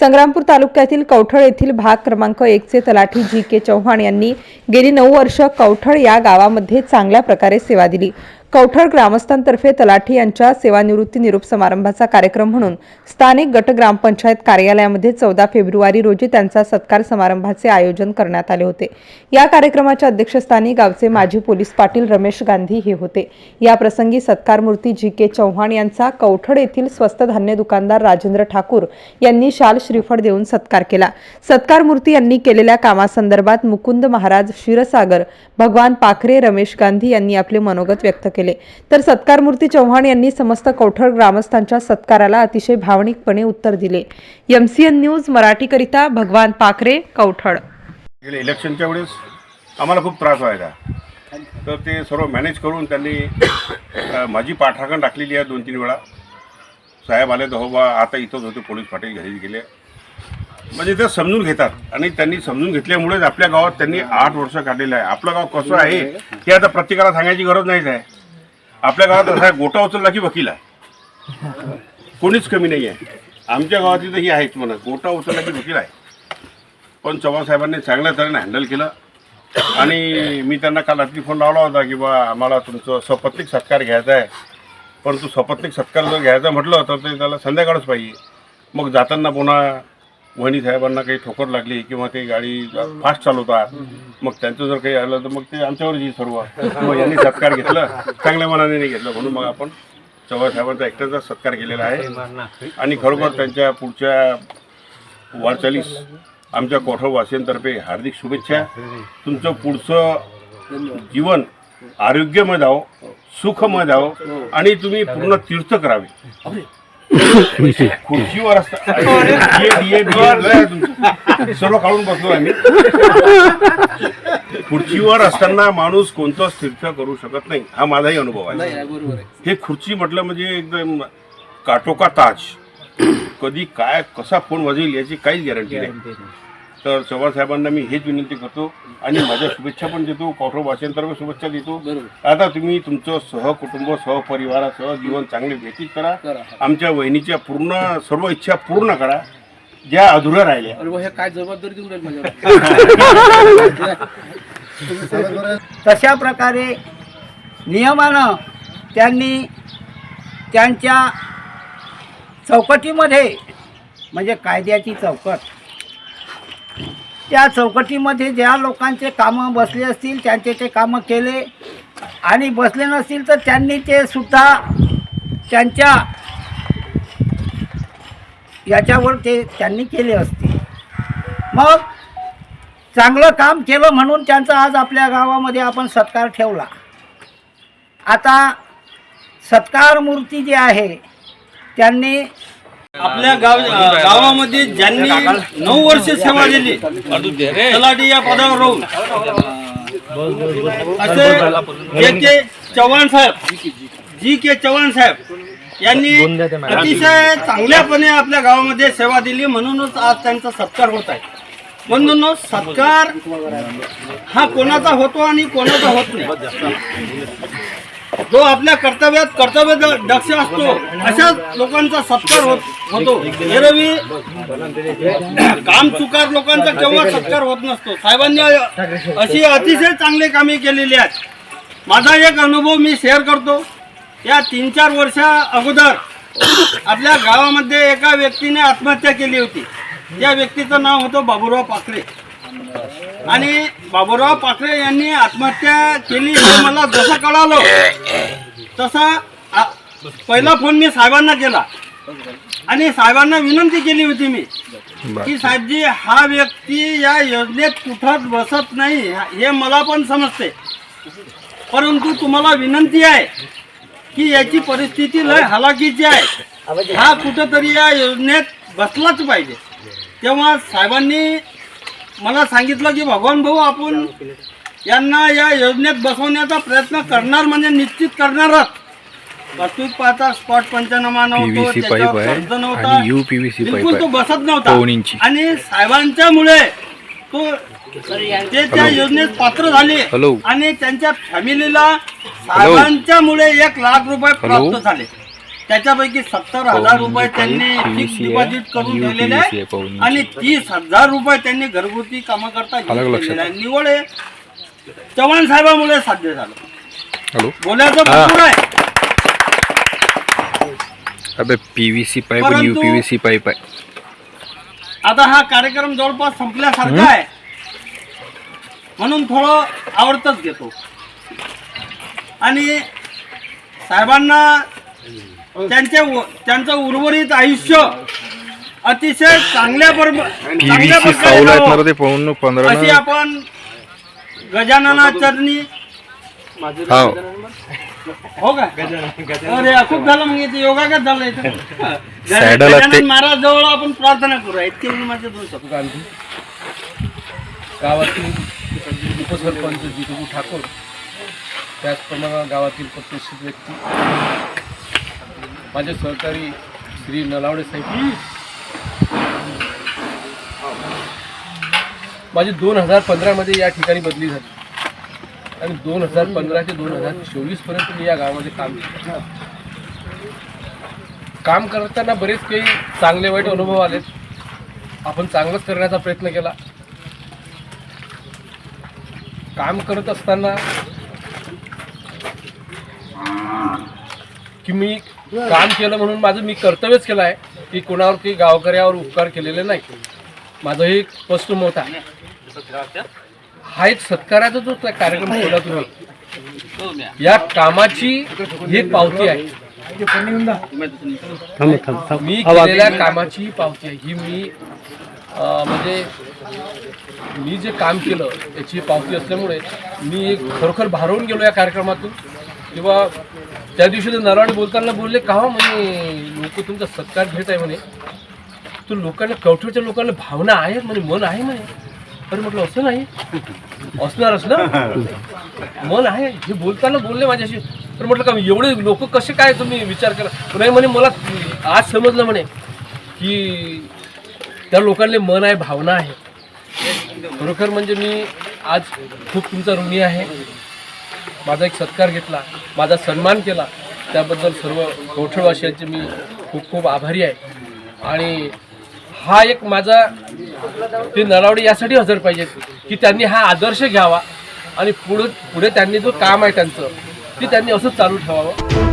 संग्रामपूर तालुक्यातील कवठळ येथील भाग क्रमांक एकचे तलाठी जी के चव्हाण यांनी गेली नऊ वर्ष कवठळ या गावामध्ये चांगल्या प्रकारे सेवा दिली. कवठळ ग्रामस्थांतर्फे तलाठी यांच्या सेवानिवृत्ती निरोप समारंभाचा कार्यक्रम म्हणून स्थानिक गट ग्रामपंचायत कार्यालयामध्ये चौदा फेब्रुवारी रोजी त्यांचा सत्कार समारंभाचे आयोजन करण्यात आले होते. या कार्यक्रमाच्या अध्यक्षस्थानी गावचे माजी पोलीस पाटील रमेश गांधी हे होते. या प्रसंगी सत्कार मूर्ती जी के चव्हाण यांचा कवठड येथील स्वस्त धान्य दुकानदार राजेंद्र ठाकूर यांनी शाल श्रीफळ देऊन सत्कार केला. सत्कार मूर्ती यांनी केलेल्या कामासंदर्भात मुकुंद महाराज क्षीरसागर भगवान पाखरे रमेश गांधी यांनी आपले मनोगत व्यक्त केले. तर सत्कार मूर्ती चव्हाण यांनी समस्त कवठळ ग्रामस्थांच्या सत्काराला अतिशय भावनिकपणे उत्तर दिले. एमसीएन न्यूज मराठीकरिता भगवान पाखरे कवठळ गेले इलेक्शनच्या वेळेस आम्हाला खूप त्रास व्हायचा. तर ते सर्व मॅनेज करून त्यांनी माझी पाठराखण टाकलेली आहे दोन तीन वेळा. साहेब आले तर हो बा आता इथंच होते पोलीस पाटील घरी गेले. म्हणजे ते समजून घेतात आणि त्यांनी समजून घेतल्यामुळेच आपल्या गावात त्यांनी आठ वर्ष काढलेलं आहे. आपलं गाव कसं आहे हे आता प्रत्येकाला सांगायची गरज नाहीच आहे. आपल्या गावात असा गोटा उचलला की वकील आहे. कोणीच कमी नाही आहे आमच्या गावातली तर ही आहेच म्हणा गोटा उचलला की वकील आहे. पण चव्हाण साहेबांनी चांगल्या तऱ्हेने हँडल केलं. आणि मी त्यांना काल रात्री फोन लावला होता की बा आम्हाला तुमचं सपत्निक सत्कार घ्यायचा आहे. परंतु सपत्निक सत्कार जर घ्यायचा म्हटलं तर ते त्याला संध्याकाळच पाहिजे. मग जाताना पुन्हा वहिनी साहेबांना काही ठोकर लागली किंवा काही गाडी फास्ट चालवतात मग त्यांचं जर काही आलं तर मग ते आमच्यावरच येईल सर्व. मग यांनी सत्कार घेतला चांगल्या मनाने नाही घेतलं. म्हणून मग आपण चव्हाण साहेबांचा एकट्याचा सत्कार केलेला आहे. आणि खरोखर त्यांच्या पुढच्या वाटचालीस आमच्या कोठरवासियांतर्फे हार्दिक शुभेच्छा. तुमचं पुढचं जीवन आरोग्यमय जावं सुखमय जावं आणि तुम्ही पूर्ण तीर्थ करावे. खुर्चीवर असता. DA, DA, BA लय आहे तुमचं. सर्व काढून बसलो आम्ही. खुर्चीवर असताना माणूस कोणतंच तीर्थ करू शकत नाही. हा माझाही अनुभव आहे. हे खुर्ची म्हटलं म्हणजे एकदम काटोका ताज कधी काय कसा फोन वाजेल याची काहीच गॅरंटी नाही. तर साहेबांना मी हेच विनंती करतो आणि माझ्या शुभेच्छा पण देतो कौठव भाषांतर्फे शुभेच्छा देतो. आता तुम्ही तुमचं सहकुटुंब सहपरिवारासह जीवन चांगले व्यतीत करा. आमच्या वहिनीच्या पूर्ण सर्व इच्छा पूर्ण करा. ज्या अधुऱ्या राहिल्या. हे काय जबाबदारी तशा प्रकारे नियमानं त्यांनी त्यांच्या चौकटीमध्ये म्हणजे कायद्याची चौकट त्या चौकटीमध्ये ज्या लोकांचे कामं बसले असतील त्यांचे ते कामं केले. आणि बसले नसतील तर त्यांनी ते सुद्धा त्यांच्या याच्यावर ते त्यांनी केले असते मग चांगलं काम केलं म्हणून त्यांचा आज आपल्या गावामध्ये आपण सत्कार ठेवला. आता सत्कार मूर्ती जी आहे त्यांनी आपल्या गाव गावामध्ये ज्यांनी नऊ वर्ष सेवा दिली तलाठी या पदावर राहून. असे जे के चव्हाण साहेब जी के चव्हाण साहेब यांनी अतिशय चांगल्यापणे आपल्या गावामध्ये सेवा दिली म्हणूनच आज त्यांचा सत्कार होत आहे. म्हणूनच सत्कार हा कोणाचा होतो आणि कोणाचा होत नाही. जो आपल्या कर्तव्यात कर्तव्य दक्ष असतो अशाच लोकांचा सत्कार होत होतो. एरवी काम चुकार लोकांचा केव्हा सत्कार होत नसतो. साहेबांनी अशी अतिशय चांगली कामे केलेली आहेत. माझा एक अनुभव मी शेअर करतो. या तीन चार वर्षा अगोदर आपल्या गावामध्ये एका व्यक्तीने आत्महत्या केली होती. त्या व्यक्तीचं नाव होतं बाबुराव पाखरे. आणि बाबूराव पाखरे यांनी आत्महत्या केली हे मला जसं कळालं तसा आ- पहिला फोन मी साहेबांना केला. आणि साहेबांना विनंती केली होती मी की साहेबजी हा व्यक्ती या योजनेत कुठंच बसत नाही हे मला पण समजते. परंतु तुम्हाला विनंती आहे की याची परिस्थिती लय हलाखीची आहे. हा कुठंतरी या योजनेत बसलाच पाहिजे. तेव्हा साहेबांनी मला सांगितलं की भगवान भाऊ आपण यांना या योजनेत बसवण्याचा प्रयत्न करणार म्हणजे निश्चित करणारच वास्तविक पाहता स्पॉट पंचनामा नव्हतो PVC त्याच्यावर पाईप आहे कर्ज नव्हता. आणि UPVC पाईप बिलकुल तो आहे. बसत नव्हता दोन इंची. आणि साहेबांच्या मुळे तो ते त्या योजनेत पात्र झाले. आणि त्यांच्या फॅमिलीला साहेबांच्या मुळे एक लाख रुपये. प्राप्त झाले त्याच्यापैकी सत्तर हजार रुपये त्यांनी फिक्स डिपॉझिट करून ठेवलेले आहे आणि तीस हजार रुपये त्यांनी घरगुती कामाकरता केलेले आहे निवड चव्हाण साहेबांमुळे साध्य झालं. हॅलो? बोलायचं भरपूर आहे अबे पीव्हीसी पाईप आणि युपीव्हीसी पाईप आहे आता हा कार्यक्रम जवळपास संपल्यासारखा आहे. म्हणून थोडं आवडतच घेतो. आणि साहेबांना त्यांचे उ- त्यांचं उर्वरित आयुष्य अतिशय चांगल्या बरोबर चांगल्या प्रकारे अशी ना. आपण गजानना चरणी हो का? अरे खूप झालं मग इथे योगा का झालं इथं? महाराज जवळ आपण प्रार्थना करूया इतके म्हणून माझे दोन शब्द गावातील उपसरपंच जितू ठाकूर त्याचप्रमाणे गावातील प्रतिष्ठित व्यक्ती माझे सहकारी श्री नलावडे साहेब. माझी दोन हजार पंधरामध्ये या ठिकाणी बदली झाली. आणि दोन हजार पंधरा ते दोन हजार चोवीसपर्यंत मी या गावामध्ये काम केलं. काम करताना बरेच काही चांगले वाईट अनुभव आलेत. आपण चांगलंच करण्याचा प्रयत्न केला. काम करत असताना की मी काम केलं म्हणून माझं मी कर्तव्यच केलं आहे. की कोणावर काही गावकऱ्यावर उपकार केलेले नाही. माझं हे एक स्पष्ट मत आहे. हा एक सत्काराचा जो कार्यक्रम ठेवला तुम्ही. या कामाची ही पावती आहे. मी केलेल्या कामाची ही पावती आहे. ही मी म्हणजे मी जे काम केलं याची पावती असल्यामुळे मी एक खरोखर भारावून गेलो या कार्यक्रमातून. किंवा त्या दिवशी ते नरवाडे बोलताना बोलले का हो म्हणे लोक तुमचा सत्कार घेत आहे म्हणे. तो लोकांना कवठीच्या लोकांना भावना आहे म्हणे मन आहे म्हणे. अरे म्हटलं असं नाही. असणारच ना मन आहे. हे बोलताना बोलले माझ्याशी. तर म्हटलं का एवढे लोक कसे काय तुम्ही विचार करा? नाही म्हणे मला आज समजलं म्हणे की त्या लोकांना मन आहे भावना आहे. खरोखर म्हणजे मी आज खूप तुमचा ऋणी आहे. माझा एक सत्कार घेतला माझा सन्मान केला. त्याबद्दल सर्व कवठळवासियांचे मी खूप खूप आभारी आहे. आणि हा एक माझा ते नरावडे यासाठी हजर पाहिजेत की त्यांनी हा आदर्श घ्यावा आणि पुढे पुढे त्यांनी जो काम आहे त्यांचं ते त्यांनी असंच चालू ठेवावं.